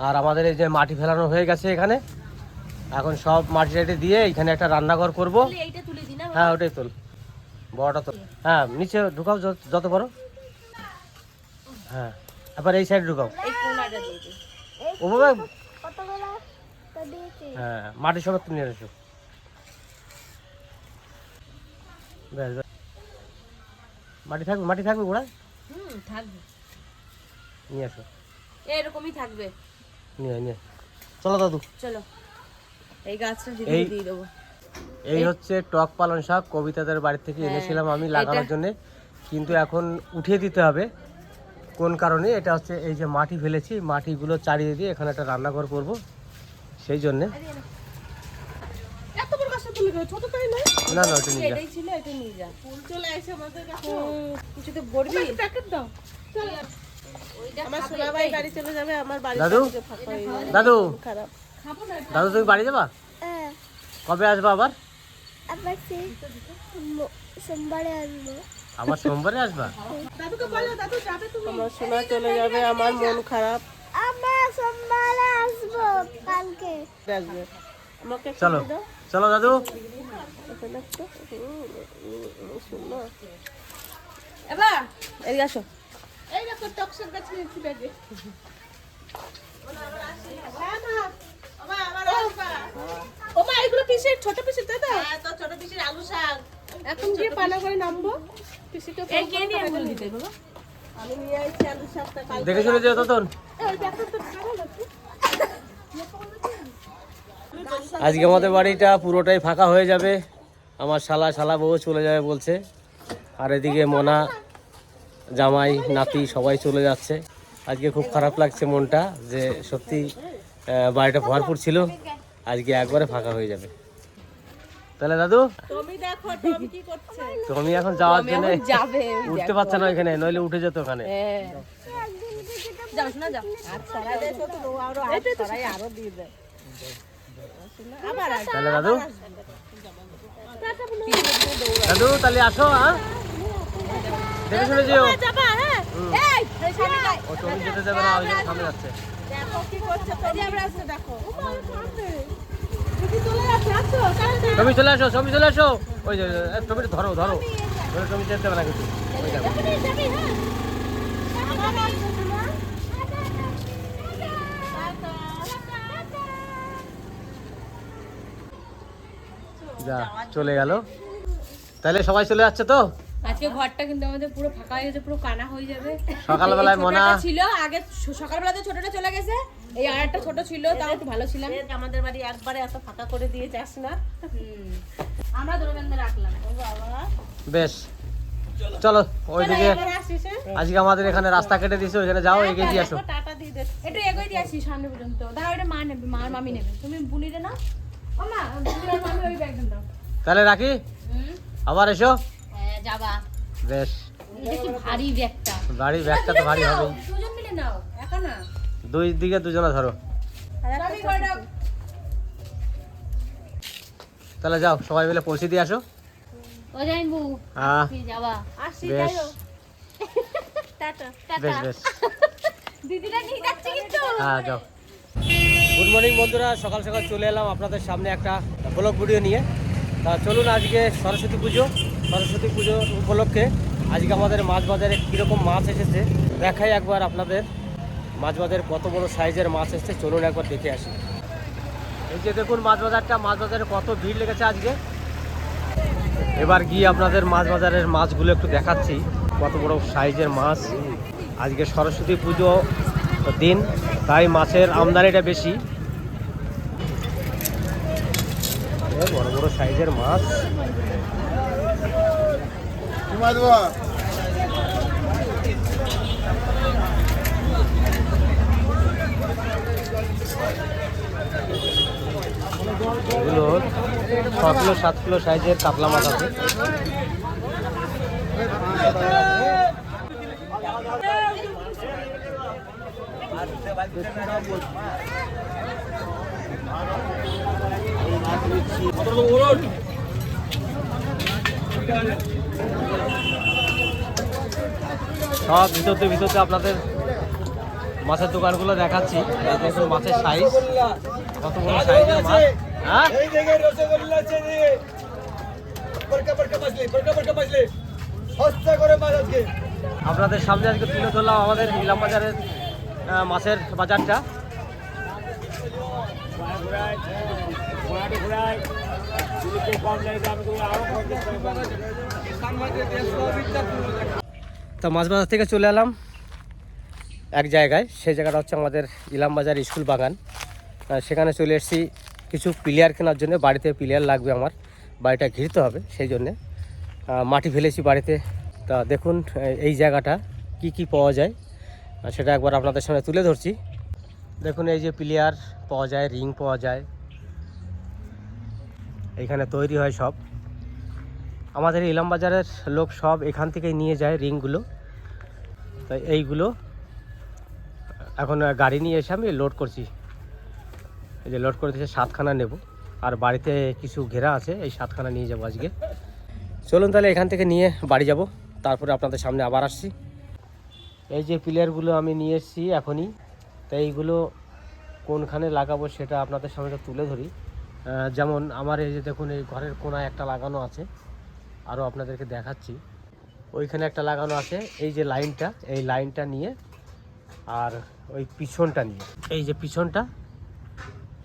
আর আমাদের এই যে মাটি ফেলানো হয়ে গেছে এখানে। এখন সব মাটি টাটি দিয়ে এখানে একটা রান্নাঘর করব। তাহলে এইটা তুলে দিই না হ্যাঁ ওটাই তোল। বড়টা তোল। হ্যাঁ নিচে ঢুকাও যত- বড়। হ্যাঁ এবার এই সাইড ঢুকাও। তো দিয়েছি। হ্যাঁ মাটি সমেত নিয়ে এসো ব্যাস ব্যাস। মাটি থাকবে মাটি থাকবে গোড়ায়? হুম থাকবে। নিয়ে আসো। এরকমই থাকবে। নিয়ে নিয়ে। চলো দাদু। চলো। এই গাছটা এই- দিয়ে দেবো। এই হচ্ছে টক পালন শাক। কবিতাদের বাড়ি থেকে হ্যাঁ, এনেছিলাম আমি লাগানোর জন্য। কিন্তু এখন উঠিয়ে দিতে হবে। কোন কারণে? এটা হচ্ছে এই যে মাটি ফেলেছি। মাটিগুলো চারিয়ে দিয়ে এখানে একটা রান্নাঘর করব। সেই জন্যে। না না না ওটা নিয়ে যা। এটাই ছিল এটা নিয়ে যা। ফুল চলে আসে আমাদের কাছে। কিছু তো বলবি প্যাকেট দাও। আমার সোনা ভাই বাড়ি চলে যাবে আমার বাড়ি দাদু হয়ে দাদু খারাপ দাদু তুমি বাড়ি যাবা হ্যাঁ কবে আসবা আবার আবার সোমবারে আসব আবার সোমবারে আসবা আমার সোনা চলে যাবে আমার মন খারাপ আমরা সোমবারে আসব কালকে আসবে আমাকে চলো চলো দাদু। এবার এদিকে আসো এই দেখো টকসের গাছ নিয়েছি ব্যাগে। ও। এগুলো পিসের ছোট পিসের তাই তো? তো ছোট পিসের আলু শাক। এখন গিয়ে করে নামবো। পিসিটা এই কে নিয়ে বল দিতে বাবা আমি নিয়ে আইছি আলু শাকটা কাল দেখে শুনে যেও ততন ওই ব্যাগটা তো আজকে আমাদের বাড়িটা পুরোটাই ফাঁকা হয়ে যাবে। আমার শালা শালা বউ চলে যাবে বলছে। আর এদিকে মোনা জামাই নাতি সবাই চলে যাচ্ছে। আজকে খুব খারাপ লাগছে মনটা যে সত্যি বাড়িটা ভরপুর ছিল। আজকে একবারে ফাঁকা হয়ে যাবে। তাহলে দাদু? তুমি এখন যাওয়ার জন্য উঠতে পারছে না ওখানে নইলে উঠে যেত ওখানে। হ্যাঁ। যাও শোনা যাও। আচ্ছা দেশো তো আরও আরও আরও দিয়ে দেয়। আবার আসবে। তাহলে দাদু? দাদু তাহলে আসো হ্যাঁ দেখে শুনে যেও। যাবা হ্যাঁ। এই এই সামনে যাও। ও তুমি যেতে দেবে না ওই সামনে যাচ্ছে। দেখো কি করছে তুমি। চলে আসো তুমি চলে আসো তুমি চলে আসো। ওই তুমি ধরো ধরো। ধরে তুমি যেতে না কিন্তু ওই। যাবি হ্যাঁ। যা চলে গেল। তাহলে সবাই চলে যাচ্ছে তো? আজকে ঘরটা কিন্তু আমাদের পুরো ফাঁকা হয়ে গেছে পুরো কানা হয়ে যাবে। সকালবেলায় মোনা ছিল আগে সকালবেলাতে ছোটটা চলে গেছে এই আর একটা ছোট ছিল তাও একটু ভালো ছিলাম। আমাদের বাড়ি একবারে এত ফাঁকা করে দিয়ে যাস না। আমরা দোকানে রাখলাম। ও বাবা। বেশ চলো ওইদিকে হ্যাঁ? আজকে আমাদের এখানে রাস্তা কেটে দিয়েছে ওইখানে যাও এগিয়ে দিয়ে আসো। টাটা দিয়ে দে একটু এগোই দিয়ে আসি সামনে পর্যন্ত। দাঁড়াও এটা মা নেবে মা মামি নেবে। তুমি বুনিরে না ও মা বুনি আর মামি ওই ব্যাগটা দাও। তাহলে রাখি? আবার এসো। হ্যাঁ যাবা। বেশ। দেখি ভারী ব্যাগটা? গাড়ি ব্যাগটা তো ভারী হবেই দুজন মিলে নাও একা না? দুই দিকে দুজনে ধরো। তাহলে যাও সবাই মিলে পৌঁছে দিয়ে আসো। ও জাইনবু হ্যাঁ যাবা। আসি বেশ। টাটা। বেশ বেশ। দিদিরা নিয়ে যাচ্ছে কিন্তু। হ্যাঁ যাও। গুড মর্নিং বন্ধুরা সকাল সকাল চলে এলাম আপনাদের সামনে একটা ব্লগ ভিডিও নিয়ে। তা চলুন আজকে সরস্বতী পুজো। সরস্বতী পুজো উপলক্ষে আজকে আমাদের মাছ বাজারে কীরকম মাছ এসেছে, দেখাই একবার আপনাদের। মাছ বাজারে কত বড় সাইজের মাছ এসেছে, চলুন একবার দেখে আসি। এই যে দেখুন মাছ বাজারটা, মাছ বাজারে কত ভিড় লেগেছে আজকে। এবার গিয়ে আপনাদের মাছ বাজারের মাছগুলো একটু দেখাচ্ছি, কত বড় সাইজের মাছ। আজকে সরস্বতী পুজো দিন, তাই মাছের আমদানিটা বেশি। বড় বড় সাইজের মাছ। এগুলো ছ কিলো সাত কিলো সাইজের কাতলা মাছ আছে। সব ভিতরতে ভিতরতে আপনাদের মাছের দোকানগুলো দেখাচ্ছি। দেখুন মাছের সাইজ কত বড় সাইজের মাছ। হ্যাঁ? আজকে। আপনাদের সামনে আজকে তুলে ধরলাম আমাদের ইলাম বাজারের মাছের বাজারটা। তো মাছ বাজার থেকে চলে এলাম এক জায়গায়। সেই জায়গাটা হচ্ছে আমাদের ইলাম বাজার স্কুল বাগান। সেখানে চলে এসেছি। কিছু প্লেয়ার কেনার জন্য বাড়িতে প্লেয়ার লাগবে আমার। বাড়িটা ঘিরতে হবে, সেই জন্যে। মাটি ফেলেছি বাড়িতে। তা দেখুন এই জায়গাটা কি কি পাওয়া যায়। সেটা একবার আপনাদের সামনে তুলে ধরছি। দেখুন, এই যে প্লেয়ার পাওয়া যায়, রিং পাওয়া যায়। এইখানে তৈরি হয় সব। আমাদের ইলাম বাজারের লোক সব এখান থেকেই নিয়ে যায় রিংগুলো। তাই এইগুলো এখন গাড়ি নিয়ে এসে আমি লোড করছি। এই যে লোড করে দিয়েছে, সাতখানা নেব। আর বাড়িতে কিছু ঘেরা আছে, এই সাতখানা নিয়ে যাব আজকে। চলুন তাহলে এখান থেকে নিয়ে বাড়ি যাব। তারপরে আপনাদের সামনে আবার আসছি। এই যে প্লেয়ারগুলো আমি নিয়ে এসেছি এখনই। তাই এইগুলো কোনখানে লাগাবো সেটা আপনাদের সামনে তুলে ধরি। যেমন আমার এই যে দেখুন, এই ঘরের কোনায় একটা লাগানো আছে। আরও আপনাদেরকে দেখাচ্ছি। ওইখানে একটা লাগানো আছে, এই যে লাইনটা, এই লাইনটা নিয়ে আর ওই পিছনটা নিয়ে। এই যে পিছনটা,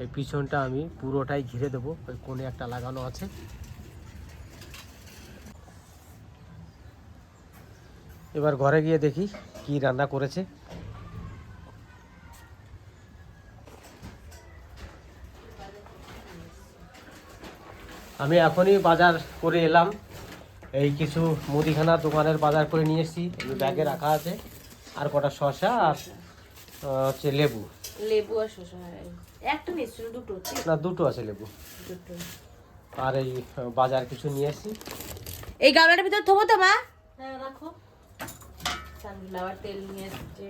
এই পিছনটা আমি পুরোটাই ঘিরে দেবো, ওই কোণে একটা লাগানো আছে। এবার ঘরে গিয়ে দেখি কি রান্না করেছে। আমি এখনই বাজার করে এলাম। এই কিছু মুদিখানা দোকানের বাজার করে নিয়ে এসেছি। এই ব্যাগে রাখা আছে। আর কটা শসা আর হচ্ছে লেবু। লেবু আর শসা একটা নিচ্ছিল দুটো না দুটো আছে লেবু। দুটো। আর এই বাজার কিছু নিয়ে এসেছি। এই গামলাটার ভিতরে থবো তো মা। হ্যাঁ রাখো। সানফ্লাওয়ার তেল নিয়ে এসছে।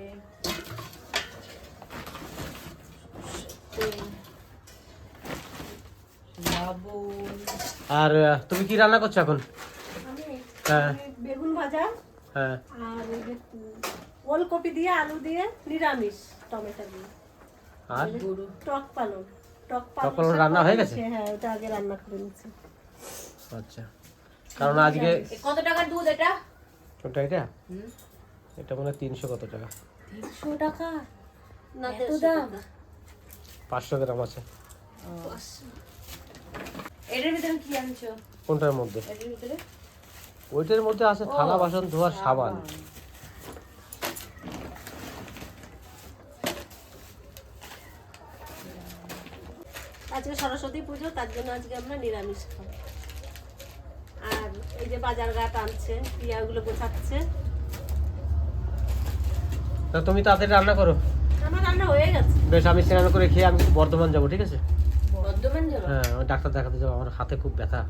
তেল, লবণ আর তুমি কি রান্না করছ এখন? হ্যাঁ। বেগুন ভাজা হ্যাঁ। আর ওলকপি দিয়ে আলু দিয়ে নিরামিষ টমেটো দিয়ে। আর? টক পালং। টক পালং রান্না হয়ে গেছে? হ্যাঁ ওটা আগে রান্না করে নিচ্ছি আচ্ছা। কারণ আজকে কত টাকার দুধ এটা? কোনটা এটা? এটা মনে হয় তিনশো কত টাকা। তিনশো টাকা? না এত দাম? পাঁচশো গ্রাম আছে। এটার ভিতরে কি আনছো? কোনটার মধ্যে? এটার ভিতরে? ওইটার মধ্যে আছে থালা বাসন ধোয়ার সাবান। আজকে সরস্বতী পুজো তার জন্য আজকে আমরা নিরামিষ খাব। আর এই যে বাজার ঘাট আনছে পিয়াগুলো গোছাচ্ছে। তা তুমি তাড়াতাড়ি রান্না করো। আমার রান্না হয়ে গেছে। বেশ আমি স্নান করে খেয়ে আমি বর্ধমান যাব ঠিক আছে? হ্যাঁ ডাক্তার দেখাতে যাব আমার হাতে খুব ব্যথা।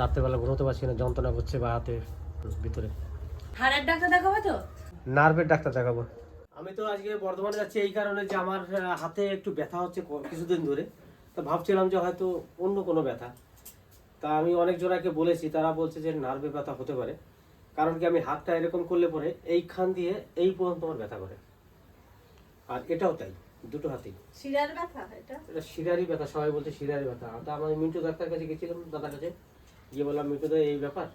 রাত্রেবেলা ঘুমোতে পারছি না যন্ত্রণা করছে বা হাতে ভিতরে। হাড়ের ডাক্তার দেখাবো তো? নার্ভের ডাক্তার দেখাবো। আমি তো আজকে বর্ধমানে যাচ্ছি এই কারণে যে আমার হাতে একটু ব্যথা হচ্ছে কিছুদিন ধরে। তো ভাবছিলাম যে হয়তো অন্য কোনো ব্যথা। তা আমি অনেক জনাকে বলেছি তারা বলছে যে নার্ভে ব্যথা হতে পারে। কারণ কি আমি হাতটা এরকম করলে পরে এইখান দিয়ে এই পর্যন্ত আমার ব্যথা করে। আর এটাও তাই। দুটো হাতেই শিরার ব্যথা এটা? এটা শিরারি ব্যথা সবাই বলছে শিরারি ব্যথা। তা আমি মিন্টু ডাক্তার কাছে গেছিলাম দাদার কাছে। গিয়ে বললাম মিন্টু দা এই ব্যাপার?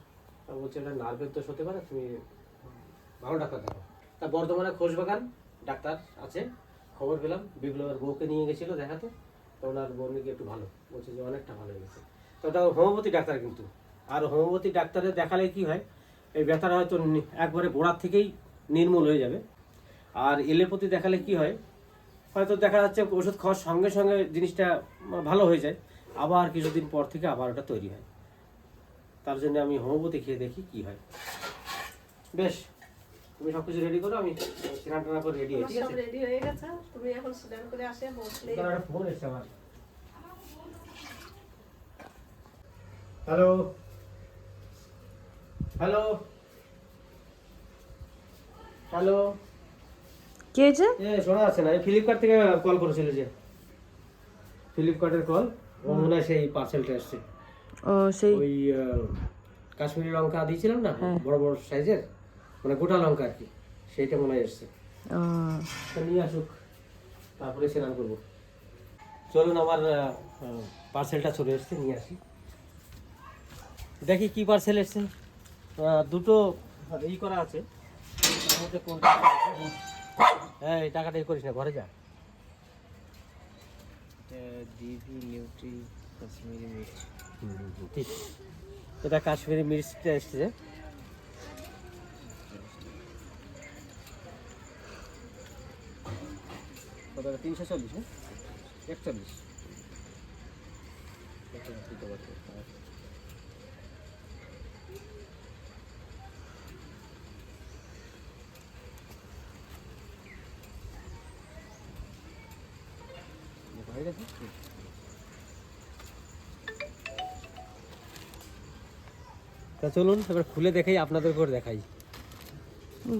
তা বলছে এটা নার্ভের দোষ হতে পারে তুমি ভালো ডাক্তার দেখো। তা বর্ধমানে খোঁজবাগান ডাক্তার আছে খবর পেলাম। বিপ্লবের বউকে নিয়ে গেছিল দেখাতে তো ওনার বউ নাকি একটু ভালো। বলছে যে অনেকটা ভালো হয়ে গেছে তো ওটা হোমিওপ্যাথি ডাক্তার কিন্তু। আর হোমিওপ্যাথি ডাক্তারের দেখালে কি হয় এই ব্যথাটা হয়তো একবারে গোড়ার থেকেই নির্মূল হয়ে যাবে। আর এলোপ্যাথি দেখালে কি হয় হয়তো দেখা যাচ্ছে ওষুধ খাওয়ার সঙ্গে সঙ্গে জিনিসটা ভালো হয়ে যায়। আবার কিছুদিন পর থেকে আবার ওটা তৈরি হয়। তার জন্য আমি হোমিওপ্যাথি খেয়ে দেখি কি হয়। বেশ তুমি সব কিছু রেডি করো আমি স্নান টানা করে রেডি হই ঠিক আছে? রেডি হয়ে গেছে তুমি এখন স্নান করে আসে বসলে একটা ফোন এসছে আমার। হ্যালো হ্যালো হ্যালো কি হয়েছে? এ শোনা যাচ্ছে না। ফ্লিপকার্ট থেকে কল করেছিল যে। ফ্লিপকার্টের কল ও মনে হয় সেই পার্সেলটা এসছে। ও সেই ওই কাশ্মীরি লঙ্কা দিয়েছিলাম না? বড় বড় সাইজের? মানে গোটা লঙ্কা আর কি। সেইটা মনে হয় এসছে। নিয়ে আসুক। তারপরে স্নান করব। চলুন আমার পার্সেলটা চলে এসছে নিয়ে আসি। দেখি কি পার্সেল এসছে। দুটো ই করা আছে। কোনটা হ্যাঁ এই টাকাটা ই করিস না ঘরে যা। ডিভি নিউট্রি কাশ্মীরি মির্চ। ঠিক। এটা কাশ্মীরি মির্চটা এসছে কত? তিনশো চল্লিশ না একচল্লিশ। তা চলুন এবার খুলে দেখাই আপনাদের করে দেখাই।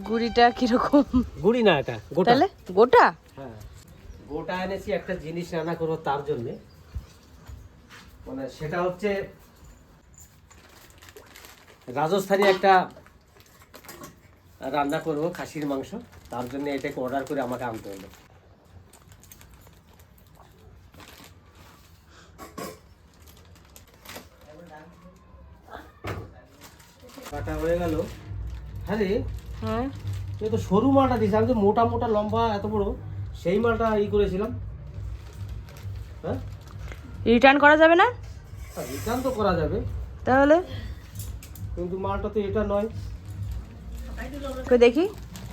গুড়িটা কীরকম? গুড়ি না এটা গোটা। গোটা? হ্যাঁ। গোটা এনেছি একটা জিনিস রান্না করব তার জন্যে। মানে সেটা হচ্ছে রাজস্থানি একটা রান্না করব খাসির মাংস। তার জন্য এটাকে অর্ডার করে আমাকে আনতে হলো কাটা হয়ে গেল। হ্যাঁ রে হ্যাঁ। তুই তো সরু মালটা দিস আমি তো মোটা মোটা লম্বা এত বড় সেই মালটা ই করেছিলাম। হ্যাঁ? রিটার্ন করা যাবে না? রিটার্ন তো করা যাবে। তাহলে? কিন্তু মালটা তো এটা নয়। কই দেখি।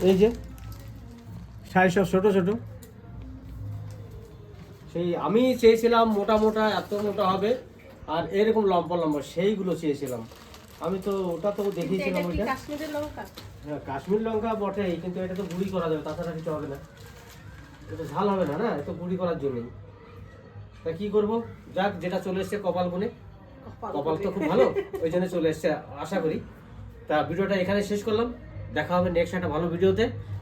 এই যে সাইজ সব ছোট ছোট। সেই আমি চেয়েছিলাম মোটা মোটা এত মোটা হবে আর এরকম লম্বা লম্বা সেইগুলো চেয়েছিলাম। আমি তো ওটা তো দেখিয়েছিলাম ওইটা। কাশ্মীরের লঙ্কা? হ্যাঁ কাশ্মীর লঙ্কা বটেই কিন্তু এটা তো গুঁড়ি করা যাবে তাছাড়া কিছু হবে না। এটা ঝাল হবে না না? এটা গুঁড়ি করার জন্যই। তা কি করব? যাক যেটা চলে এসছে কপাল গুনে কপাল তো খুব ভালো ওই জন্য চলে এসছে আশা করি। তা ভিডিওটা এখানে শেষ করলাম। দেখা হবে নেক্সট একটা ভালো ভিডিওতে।